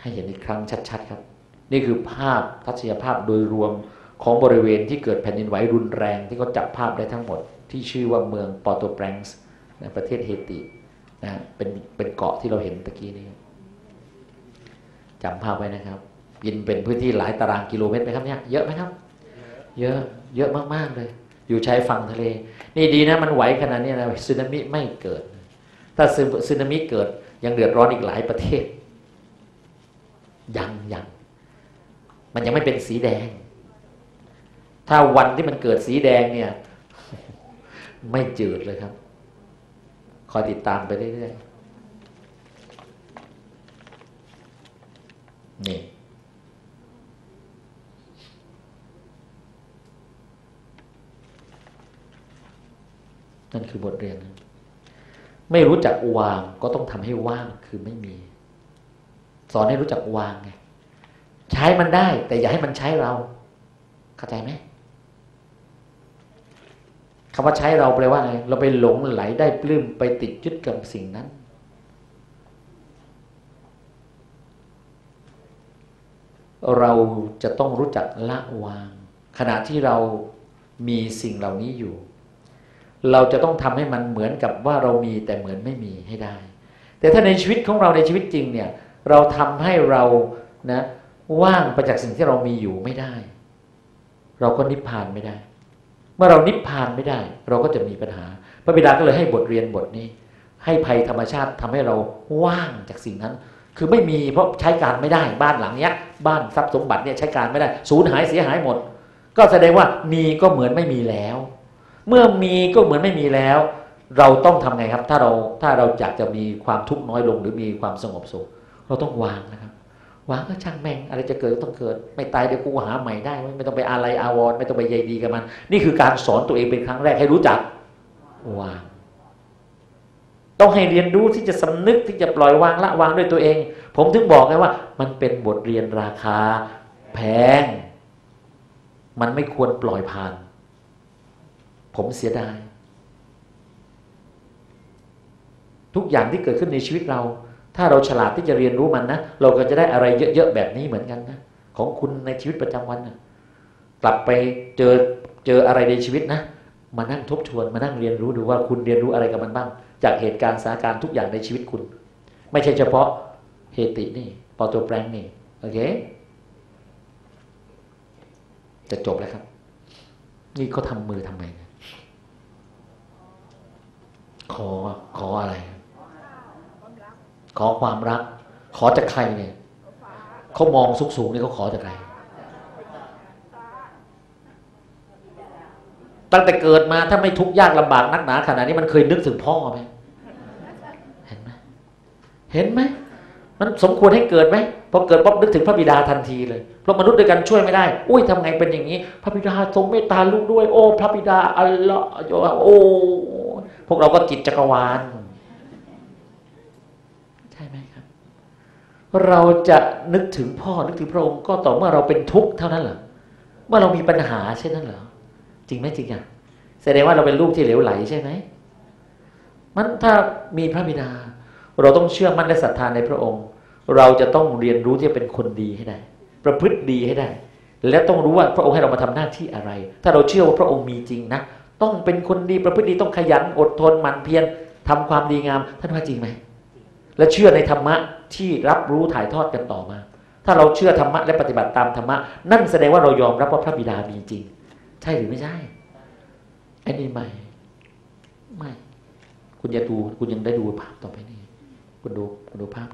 ให้เห็นอีกครั้งชัดๆครับ นี่คือภาพทัศนียภาพโดยรวมของบริเวณที่เกิดแผ่นดินไหวรุนแรงที่เขาจับภาพได้ทั้งหมด ที่ชื่อว่าเมืองปอร์โตแปรงส์ในประเทศเฮตินะเป็นเป็นเกาะที่เราเห็นตะกี้นี้จำภาพไว้นะครับ ยินเป็นพื้นที่หลายตารางกิโลเมตรไหมครับเนี่ยเยอะไหมครับ เยอะเยอะมากๆเลย อยู่ชายฝั่งทะเล นี่ดีนะมันไหวขนาดนี้นะสึนามิไม่เกิด ถ้าสึนามิเกิดยังเดือดร้อนอีกหลายประเทศ ยังยังมันยังไม่เป็นสีแดง ถ้าวันที่มันเกิดสีแดงเนี่ย ไม่จืดเลยครับ คอยติดตามไปเรื่อยๆนี่นั่นคือบทเรียน ไม่รู้จักวางก็ต้องทำให้ว่างคือไม่มี สอนให้รู้จักวางไงใช้มันได้ แต่อย่าให้มันใช้เรา เข้าใจไหมคำว่าใช้เราแปลว่าไงเราไปหลงไหลได้ปลื้มไปติดยึดกับสิ่งนั้น เราจะต้องรู้จักละวาง ขณะที่เรามีสิ่งเหล่านี้อยู่ เราจะต้องทำให้มันเหมือนกับว่าเรามีแต่เหมือนไม่มีให้ได้ แต่ถ้าในชีวิตของเราในชีวิตจริงเนี่ย เราทำให้เรานะว่างไปจากสิ่งที่เรามีอยู่ไม่ได้ เราก็นิพพานไม่ได้ เมื่อเรานิพพานไม่ได้ เราก็จะมีปัญหา พระบิดาก็เลยให้บทเรียนบทนี้ ให้ภัยธรรมชาติทำให้เราว่างจากสิ่งนั้น คือไม่มีเพราะใช้การไม่ได้ บ้านหลังเนี้ย บ้านทรัพย์สมบัติเนี่ยใช้การไม่ได้ สูญหายเสียหายหมด ก็แสดงว่ามีก็เหมือนไม่มีแล้ว เมื่อมีก็เหมือนไม่มีแล้ว เราต้องทำไงครับ ถ้าเราถ้าเราอยากจะมีความทุกข์น้อยลง หรือมีความสงบสุข เราต้องวางนะครับ วางก็ช่างแม่งอะไรจะเกิดก็ต้องเกิด ไม่ตายเดี๋ยวกูหาใหม่ได้ ไม่ต้องไปอะไรอาวรไม่ต้องไปใยดีกับมัน นี่คือการสอนตัวเองเป็นครั้งแรกให้รู้จักวางต้องให้เรียนรู้ที่จะสำนึกที่จะปล่อยวางละวางด้วยตัวเอง ผมถึงบอกไงว่า มันเป็นบทเรียนราคา แพง มันไม่ควรปล่อยผ่าน ผมเสียดาย ทุกอย่างที่เกิดขึ้นในชีวิตเรา ถ้าเราฉลาดที่จะเรียนรู้มันนะเราก็จะได้อะไรเยอะๆแบบนี้เหมือนกันนะของคุณในชีวิตประจำวันนะกลับไปเจอเจออะไรในชีวิตนะมานั่งทบทวนมานั่งเรียนรู้ดูว่าคุณเรียนรู้อะไรกับมันบ้าง จากเหตุการณ์สถานการณ์ทุกอย่างในชีวิตคุณ ไม่ใช่เฉพาะเฮตินี่ปอตัวแปลงนี่โอเค จะจบแล้วครับ นี่เขาทำมือทำไมขอขออะไร ขอความรัก ขอจากใครเนี่ยเขามองสูงสูงนี่เขาขอจากใครตั้งแต่เกิดมาถ้าไม่ทุกข์ยากลำบากนักหนาขนาดนี้มันเคยนึกถึงพ่อไหมเห็นไหมเห็นไหมมันสมควรให้เกิดไหมพอเกิดป๊บนึกถึงพระบิดาทันทีเลยเพราะมนุษย์ด้วยกันช่วยไม่ได้ อุ้ยทำไงเป็นอย่างนี้ พระบิดาทรงเมตตาลูกด้วย โอ้ พระบิดาอัลลอฮ์โอ้พวกเราก็จิตจักรวาล เราจะนึกถึงพ่อนึกถึงพระองค์ก็ต่อเมื่อเราเป็นทุกข์เท่านั้นเหรอเมื่อเรามีปัญหาเช่นนั้นเหรอจริงไหมจริงอะแสดงว่าเราเป็นลูกที่เหลวไหลใช่ไหมมันถ้ามีพระบิดา เราต้องเชื่อมั่นและศรัทธาในพระองค์ เราจะต้องเรียนรู้ที่จะเป็นคนดีให้ได้ ประพฤติดีให้ได้ และต้องรู้ว่าพระองค์ให้เรามาทำหน้าที่อะไร ถ้าเราเชื่อว่าพระองค์มีจริงนะต้องเป็นคนดีประพฤติดีต้องขยันอดทนหมั่นเพียรทำความดีงามท่านว่าจริงไหมและเชื่อในธรรมะ ที่รับรู้ถ่ายทอดกันต่อมา ถ้าเราเชื่อธรรมะและปฏิบัติตามธรรมะ นั่นแสดงว่าเรายอมรับว่าพระบิดามีจริง ใช่หรือไม่ใช่ไอ้นี่ไม่ไม่ คุณจะดูคุณยังได้ดูภาพต่อไปนี่คุณดูคุณดูภาพ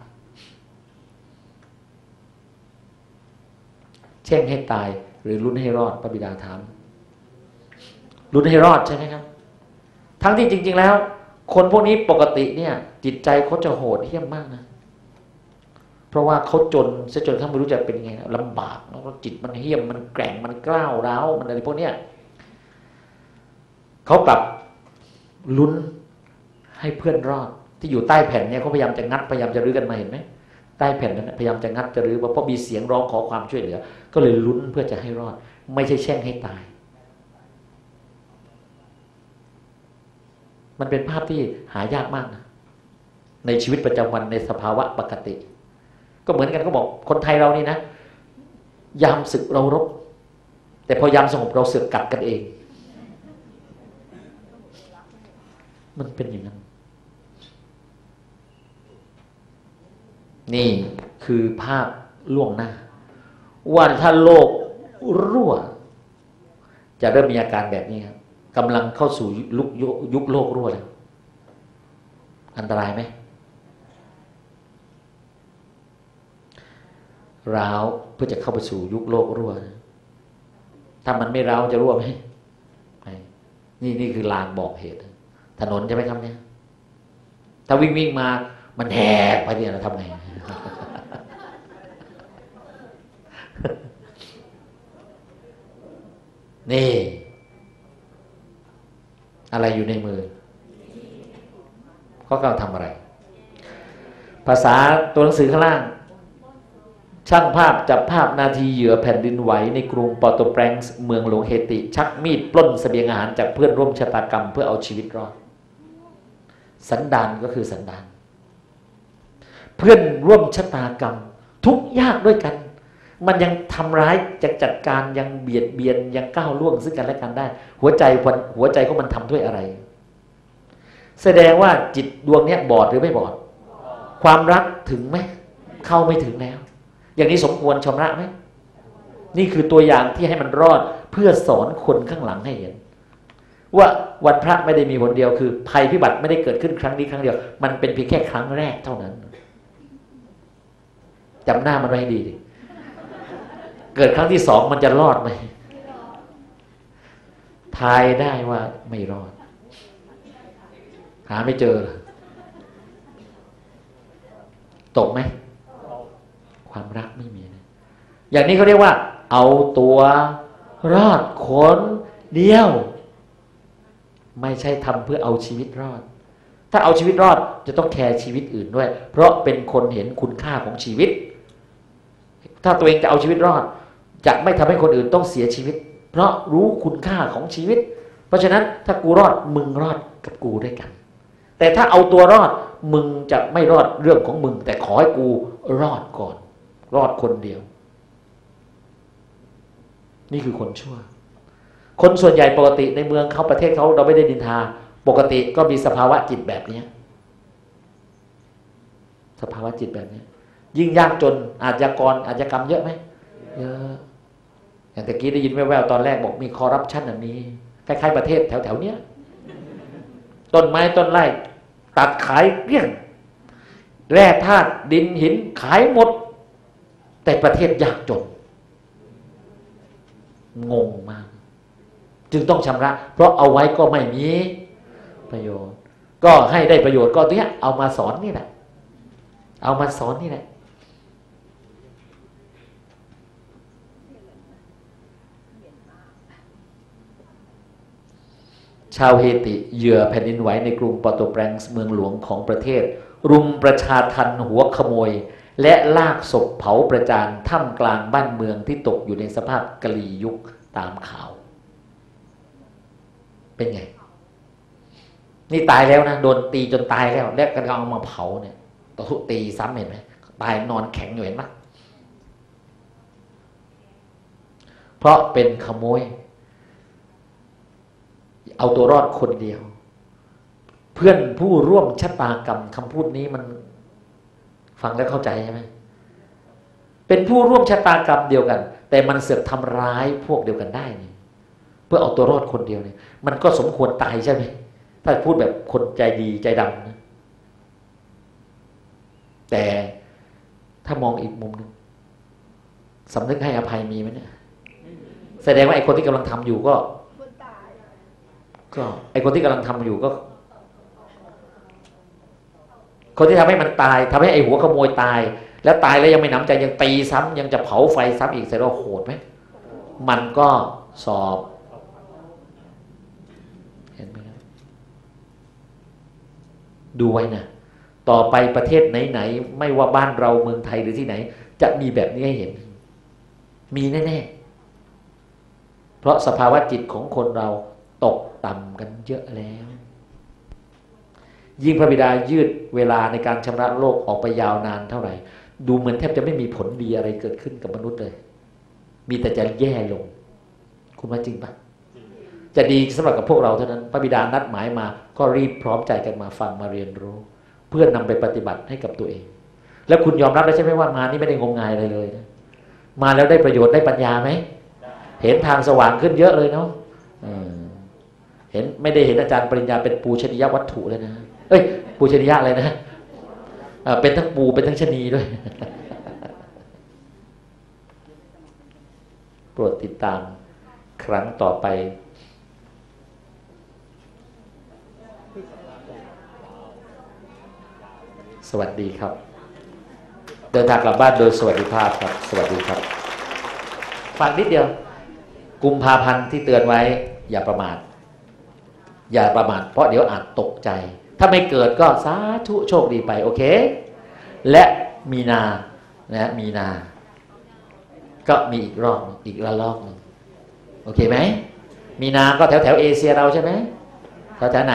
แช่งให้ตายหรือรุนให้รอดพระบิดาถามรุนให้รอดใช่ไหมครับ ทั้งที่จริง ๆ แล้ว คนพวกนี้ปกติเนี่ย จิตใจเขาจะโหดเหี้ยมมากนะ เพราะว่าเขาจนซะจนเขาไม่รู้จะเป็นไงลำบากแล้วจิตมันเหี้ยมมันแกร่งมันกล้าวร้าวมันอะไรพวกเนี้ยเขากลับลุ้นให้เพื่อนรอด ที่อยู่ใต้แผ่นเนี่ยเขาพยายามจะงัดพยายามจะรื้อกันมาเห็นไหมใต้แผ่นนั้นพยายามจะงัดจะรื้อเพราะมีเสียงร้องขอความช่วยเหลือ ก็เลยลุ้นเพื่อจะให้รอด ไม่ใช่แช่งให้ตาย มันเป็นภาพที่หายากมากนะในชีวิตประจำวันในสภาวะปกติ ก็เหมือนกันก็บอกคนไทยเรานี่นะ ยามศึกเรารบ แต่พอยามสงบเราเสือกกัดกันเอง มันเป็นอย่างนั้น นี่คือภาพล่วงหน้า ว่าถ้าโลกรั่ว จะเริ่มมีอาการแบบนี้ครับกำลังเข้าสู่ยุคยุคโลกรั่วแล้วอันตรายไหม ร้าวเพื่อจะเข้าไปสู่ยุคโลกรั่วนะถ้ามันไม่ร้าวจะรั่วไหมนี่นี่คือลางบอกเหตุ ถนนใช่ไหมครับเนี่ย ถ้าวิ่งวิ่งมา มันแหกไปเนี่ยเราทำไง นี่ อะไรอยู่ในมือเขากำลังทำอะไร ภาษาตัวหนังสือข้างล่าง ช่างภาพจับภาพนาทีเหยื่อแผ่นดินไหวในกรุงปอร์โตแปรงส์เมืองหลวงเฮติ ชักมีดปล้นสเสบียงอาหารจากเพื่อนร่วมชะตากรรมเพื่อเอาชีวิตรอด สันดานก็คือสันดาน เพื่อนร่วมชะตากรรม ทุกยากด้วยกัน มันยังทำร้ายจะจัดการยังเบียดเบียนยังก้าวล่วงซึ่งกันและกันได้ หัวใจหัวใจของมันทำด้วยอะไร แสดงว่าจิตดวงนี้บอดหรือไม่บอด ความรักถึงไหมเข้าไม่ถึงแล้ว อย่างนี้สมควรชำระไหมนี่คือตัวอย่างที่ให้มันรอดเพื่อสอนคนข้างหลังให้เห็น ว่าวันพระไม่ได้มีผลเดียว คือ ภัยพิบัติไม่ได้เกิดขึ้นครั้งนี้ครั้งเดียว มันเป็นเพียงแค่ครั้งแรกเท่านั้นจำหน้ามันไว้ให้ดีดิเกิดครั้งที่สองมันจะรอดไหมทายได้ว่าไม่รอด หาไม่เจอ ตกไหม ความรักไม่มีนะอย่างนี้เขาเรียกว่า เอาตัวรอดคนเดียว ไม่ใช่ทำเพื่อเอาชีวิตรอด ถ้าเอาชีวิตรอดจะต้องแคร์ชีวิตอื่นด้วย เพราะเป็นคนเห็นคุณค่าของชีวิต ถ้าตัวเองจะเอาชีวิตรอด จะไม่ทำให้คนอื่นต้องเสียชีวิต เพราะรู้คุณค่าของชีวิต เพราะฉะนั้นถ้ากูรอดมึงรอดกับกูด้วยกัน แต่ถ้าเอาตัวรอดมึงจะไม่รอดเรื่องของมึง แต่ขอให้กูรอดก่อน รอดคนเดียว นี่คือคนชั่ว คนส่วนใหญ่ปกติในเมืองเขาประเทศเขาเราไม่ได้ดินทา ปกติก็มีสภาวะจิตแบบนี้สภาวะจิตแบบนี้ยิ่งยากจนอาชญากรอาชญากรรมเยอะไหมเยอะอย่างตะกี้ได้ยินแว่วๆตอนแรกบอกมีคอร์รัปชันแบบนี้คล้ายๆประเทศแถวๆเนี้ยต้นไม้ต้นไร่ตัดขายเกลี้ยงแร่ธาตุดินหินขายหมด แต่ประเทศยากจน งงมาก จึงต้องชำระ เพราะเอาไว้ก็ไม่มีประโยชน์ ก็ให้ได้ประโยชน์ก็ตัวนี้เอามาสอนนี่แหละ เอามาสอนนี่แหละชาวเฮติเหยื่อแผ่นดินไหวในกรุงปอร์โตแปรงเมืองหลวงของประเทศ รุมประชาทันหัวขโมย และลากศพเผาประจานท่ามกลางบ้านเมืองที่ตกอยู่ในสภาพกลียุคตามข่าว เป็นไง นี่ตายแล้วนะโดนตีจนตายแล้ว แล้วก็เอามาเผาเนี่ยต่อทุตีซ้ำเห็นไหมตายนอนแข็งอยู่เห็นไหมเพราะเป็นขโมย เอาตัวรอดคนเดียว เพื่อนผู้ร่วมชะตากรรมคำพูดนี้มัน ฟังแล้วเข้าใจใช่ไหมเป็นผู้ร่วมชะตากรรมเดียวกัน แต่มันเสือกทำร้ายพวกเดียวกันได้นี่เพื่อเอาตัวรอดคนเดียวเนี่ยมันก็สมควรตายใช่ไหมถ้าพูดแบบคนใจดีใจดำนะแต่ถ้ามองอีกมุมหนึ่งสำนึกให้อภัยมีไหมเนี่ย แสดงว่าไอ้คนที่กำลังทำอยู่ก็ก็ไอ้คนที่กำลังทำอยู่ก็ คนที่ทำให้มันตายทำให้ไอ้หัวขโมยตาย แล้วตายแล้วยังไม่หนำใจยังตีซ้ำยังจะเผาไฟซ้ำอีกแสดงว่าโหดไหมมันก็สอบเห็นไหมครับดูไว้นะต่อไปประเทศไหนๆไม่ว่าบ้านเราเมืองไทยหรือที่ไหน จะมีแบบนี้ให้เห็น มีแน่ๆเพราะสภาวะจิตของคนเราตกต่ำกันเยอะแล้ว ยิ่งพระบิดายืดเวลาในการชำระโลกออกไปยาวนานเท่าไหร่ ดูเหมือนแทบจะไม่มีผลดีอะไรเกิดขึ้นกับมนุษย์เลย มีแต่จะแย่ลง คุณว่าจริงปะจะดีสำหรับกับพวกเราเท่านั้น พระบิดานัดหมายมา ก็รีบพร้อมใจกันมาฟังมาเรียนรู้ เพื่อนำไปปฏิบัติให้กับตัวเอง แล้วคุณยอมรับแล้วใช่ไหมว่ามานี่ไม่ได้งมงายอะไรเลยนะมาแล้วได้ประโยชน์ได้ปัญญาไหมเห็นทางสว่างขึ้นเยอะเลยเนาะเออเห็นไม่ได้เห็นอาจารย์ปริญญาเป็นปูชนียวัตถุเลยนะ เอ้ย ปูชนียะอะไรนะเอ่อเป็นทั้งปูเป็นทั้งชนีด้วย โปรดติดตามครั้งต่อไปสวัสดีครับ เดินทางกลับบ้านโดยสวัสดิภาพครับ สวัสดีครับฝากนิดเดียว กุมภาพันธ์ที่เตือนไว้ อย่าประมาท อย่าประมาท เพราะเดี๋ยวอาจตกใจ ถ้าไม่เกิดก็สาธุโชคดีไปโอเค และมีนานะมีนา ก็มีอีกรอบอีกระลอกหนึ่งโอเคไหมมีนาก็แถวแถวเอเชียเราใช่ไหมแถวแถวไหน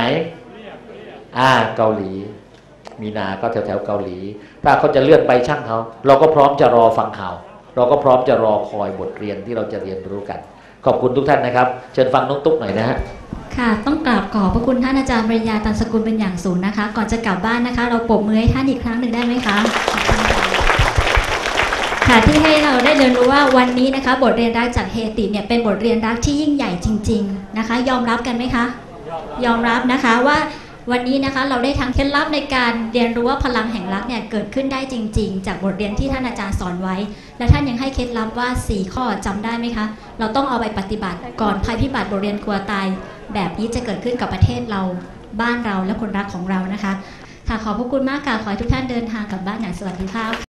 อ่าเกาหลี มีนาก็แถวแถวเกาหลี ถ้าเขาจะเลื่อนไปช่างเขา เราก็พร้อมจะรอฟังข่าว เราก็พร้อมจะรอคอยบทเรียนที่เราจะเรียนรู้กัน ขอบคุณทุกท่านนะครับ เชิญฟังน้องตุ๊กหน่อยนะฮะค่ะต้องกราบขอบพระคุณท่านอาจารย์ปริญญาตันสกุลเป็นอย่างสูงนะคะ ก่อนจะกลับบ้านนะคะ เราปรบมือให้ท่านอีกครั้งหนึ่งได้ไหมคะขอบคุณค่ะค่ะที่ให้เราได้เรียนรู้ว่าวันนี้นะคะ บทเรียนรักจากเฮติเนี่ยเป็นบทเรียนรักที่ยิ่งใหญ่จริง ๆนะคะ ยอมรับกันไหมคะ ยอมรับนะคะว่า วันนี้นะคะเราได้ทั้งเคล็ดลับในการเรียนรู้ว่าพลังแห่งรักเนี่ยเกิดขึ้นได้จริง ๆ จากบทเรียนที่ท่านอาจารย์สอนไว้ และท่านยังให้เคล็ดลับว่า 4 ข้อจำได้ไหมคะ เราต้องเอาไปปฏิบัติก่อนภัยพิบัติบทเรียนกลัวตาย แบบนี้จะเกิดขึ้นกับประเทศเราบ้านเราและคนรักของเรานะคะค่ะขอบพระคุณมากค่ะขอให้ทุกท่านเดินทางกลับบ้านอย่างสวัสดิภาพ